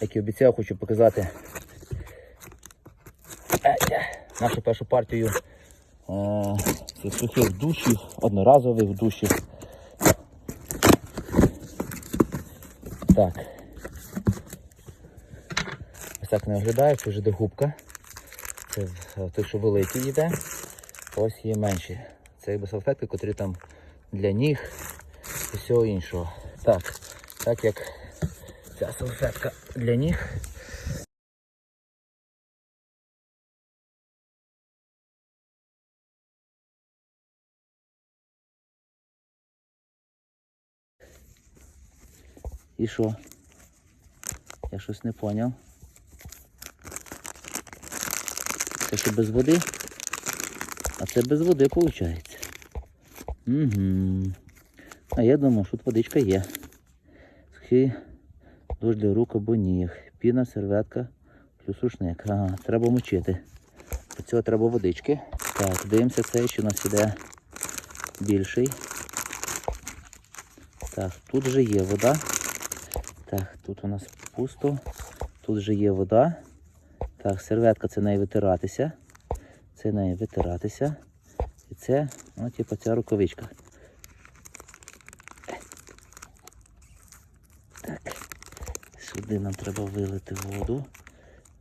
як і обіцяв, хочу показати е, нашу першу партію е, цих сухих душів, одноразових душів. Так. Ось так не виглядає, це вже де губка. Це е, той, що великий йде. Ось є менші. Це якби салфетки, котрі там для ніг і всього іншого. Так, так як ця салфетка для ніг. І що? Я щось не поняв. Це ще без води? А це без води виходить. Угу. А я думав, що тут водичка є. Схи, душ для рук або ніг. Піна, серветка, плюс рушник. Ага, треба мочити. Для цього треба водички. Так, дивимося цей, що у нас іде більший. Так, тут вже є вода. Так, тут у нас пусто. Тут вже є вода. Так, серветка це нею витиратися. Це нею витиратися. І це, ну, типу, ця рукавичка. Так. Сюди нам треба вилити воду.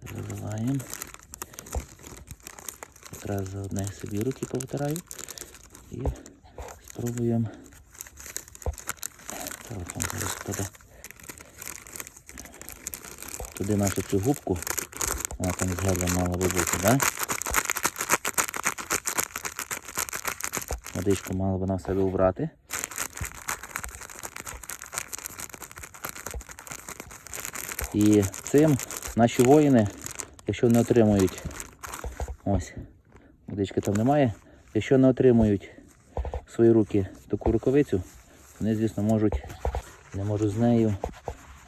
Виливаємо. Якраз заодно я собі руки повитираю. І спробуємо. Телефон зараз впаде. Туди нашу цю губку. Вона там з гелем мала би бути, да? Водичку мала би на себе убрати. І цим наші воїни, якщо не отримують, ось, водички там немає, якщо не отримують в свої руки таку рукавицю, вони, звісно, можуть, не можуть з нею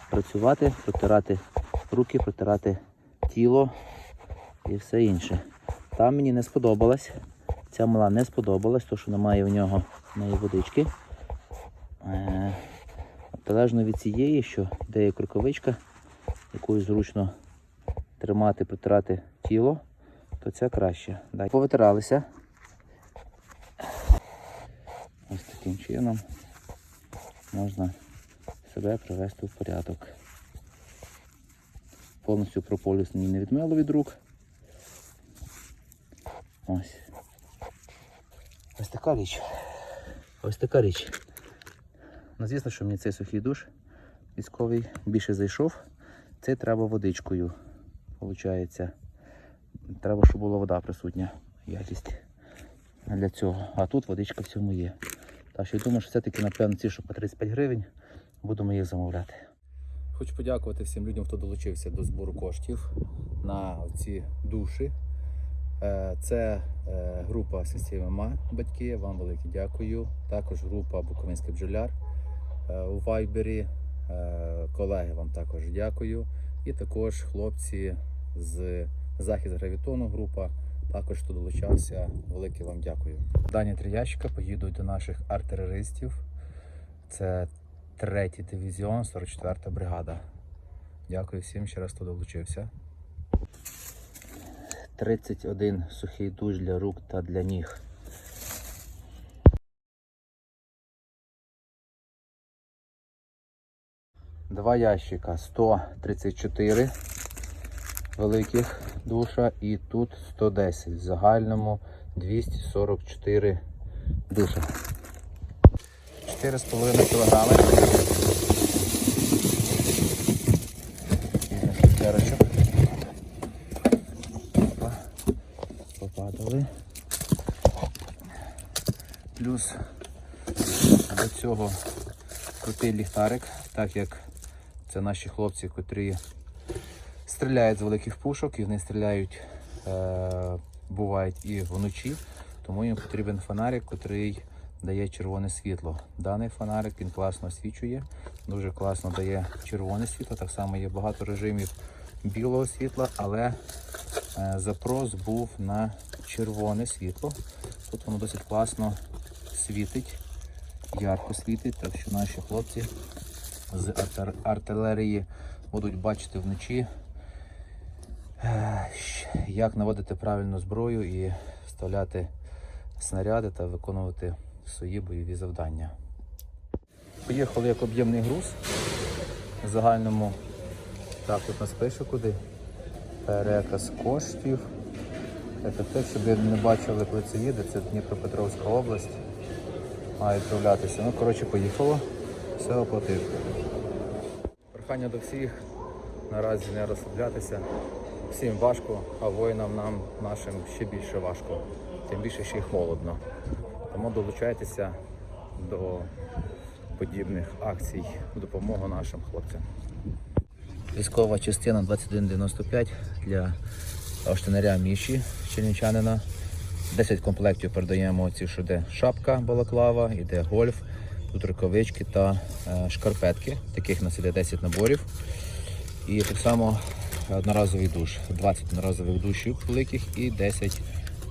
працювати, протирати руки, протирати тіло і все інше. Там мені не сподобалось. Ця мала не сподобалась, то що немає в нього в неї водички. Е, Залежно від цієї, що де є рукавичка, якою зручно тримати, протирати тіло, то ця краще. Далі. Повитиралися. Ось таким чином можна себе привести в порядок. Повністю прополіс мені не відмило від рук. Ось. Ось така річ. Ось така річ. Ну, звісно, що мені цей сухий душ військовий більше зайшов. Цей треба водичкою. Получається. Треба, щоб була вода присутня. Якість для цього. А тут водичка в цьому є. Так що я думаю, що все-таки, напевно, ці, що по 35 гривень, будемо їх замовляти. Хочу подякувати всім людям, хто долучився до збору коштів на ці душі. Е, Це е, група МА батьки. Вам велике дякую. Також група Буковинський бджоляр е, у Вайбері. Е, Колеги вам також дякую. І також хлопці з захід гравітону група. Також хто долучався, велике вам дякую. Дані три ящика поїдуть до наших артилеристів. Це третій дивізіон, 44 бригада. Дякую всім ще раз, хто долучився. 31 сухий душ для рук та для ніг. Два ящика 134 великих душа і тут 110. В загальному 244 душа. 4,5 кілограми. Цукерочок. Опа. Попадали. Плюс до цього крутий ліхтарик, так як це наші хлопці, котрі стріляють з великих пушок і вони стріляють, е, бувають і вночі, тому їм потрібен фонарик, котрий дає червоне світло. Даний фонарик він класно освічує, дуже класно дає червоне світло. Так само є багато режимів білого світла, але е, запрос був на червоне світло. Тут воно досить класно світить, ярко світить, так що наші хлопці з артилерії будуть бачити вночі, як наводити правильну зброю і вставляти снаряди та виконувати свої бойові завдання. Поїхали як об'ємний груз в загальному. Так, тут нас пише куди. Переказ коштів. Це ви не бачили, коли це їде, це Дніпропетровська область. Має відправлятися. Ну, коротше, поїхало. Все оплатив. Прохання до всіх наразі не розслаблятися. Всім важко, а воїнам нам нашим ще більше важко. Тим більше ще й холодно. Тому долучайтеся до подібних акцій в допомогу нашим хлопцям. Військова частина 2195 для штанаря Міші чернівчанина. 10 комплектів передаємо ці, що де шапка балаклава, іде гольф, тут рукавички та е, шкарпетки. Таких нас іде 10 наборів. І так само одноразовий душ. 20 одноразових душів великих і 10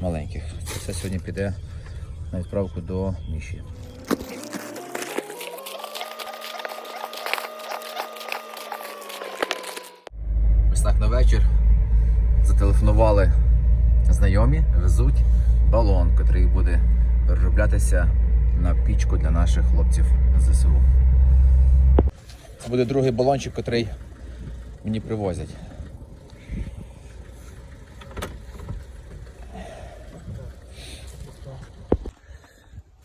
маленьких. Це все сьогодні піде на відправку до Міші. Ось так на вечір зателефонували знайомі, везуть балон, який буде перероблятися на пічку для наших хлопців ЗСУ. Це буде другий балончик, який мені привозять.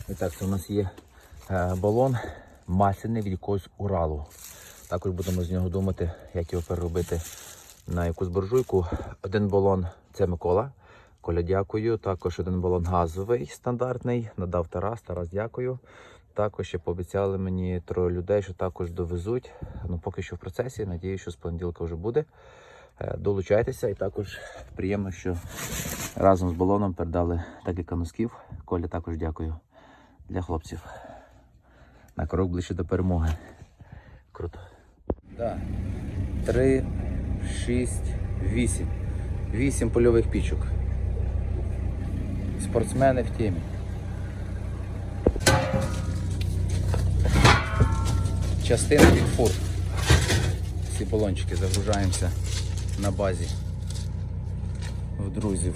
І так, це у нас є е, балон масляний від якогось Уралу. Також будемо з нього думати, як його переробити на якусь буржуйку. Один балон це Микола. Коля, дякую. Також один балон газовий стандартний. Надав Тарас. Тарас, дякую. Також ще пообіцяли мені троє людей, що також довезуть. Ну поки що в процесі. Надію, що з понеділка вже буде. Е, Долучайтеся і також приємно, що разом з балоном передали декілька носків. Коля, також дякую для хлопців. На крок ближче до перемоги. Круто. Да. Три, шість, вісім. Вісім польових пічок. Спортсмени в темі. Частина від фур. Всі балончики загружаємося на базі в друзів.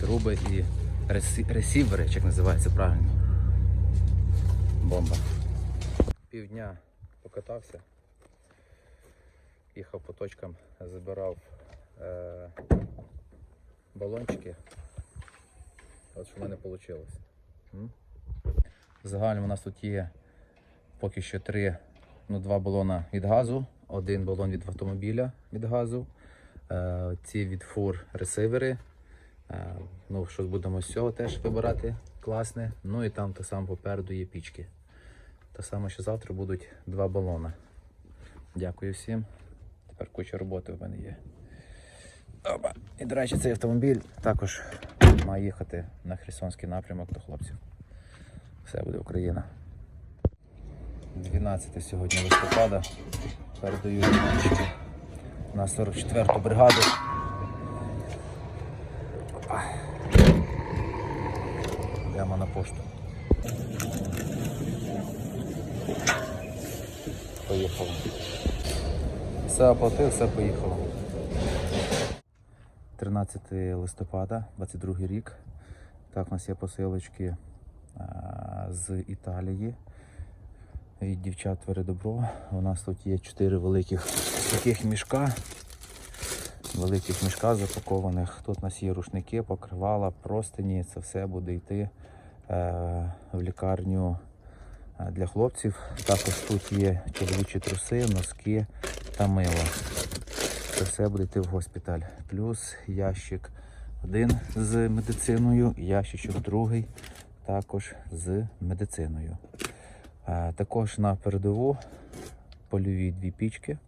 Труби і ресі- ресівери, як називається правильно. Бомба. Півдня покатався, їхав по точкам, забирав е- балончики. От що в мене вийшло. В загальному у нас тут є поки що три, ну, два балона від газу, один балон від автомобіля від газу, е- ці від фур ресивери. Е, ну, що будемо з цього теж вибирати класне. Ну і там так само попереду є пічки. Так само, що завтра будуть два балони. Дякую всім. Тепер куча роботи в мене є. Опа. І, до речі, цей автомобіль також має їхати на Херсонський напрямок до хлопців. Все буде Україна. 12 сьогодні листопада. Передаю на 44-ту бригаду. Опа. Йдемо на пошту. Поїхали. Все оплатив, все поїхало. 13 листопада, 22 рік. Так, у нас є посилочки з Італії. Від дівчат твори добро. У нас тут є 4 великих таких мішка. Великих мішка запакованих. Тут у нас є рушники, покривала, простині. Це все буде йти е, в лікарню е, для хлопців. Також тут є чоловічі труси, носки та мило. Це все буде йти в госпіталь. Плюс ящик один з медициною, ящичок другий також з медициною. Е, Також на передову польові дві пічки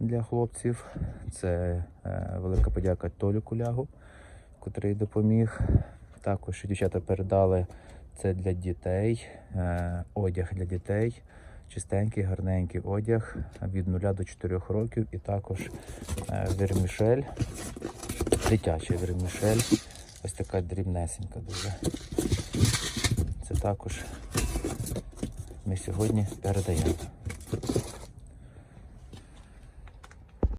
для хлопців. Це е, велика подяка Толю Кулягу, котрий допоміг. Також дівчата передали це для дітей, е, одяг для дітей, чистенький, гарненький одяг від 0 до 4 років, і також е, вермішель, дитячий вермішель. Ось така дрібнесенька дуже. Це також ми сьогодні передаємо.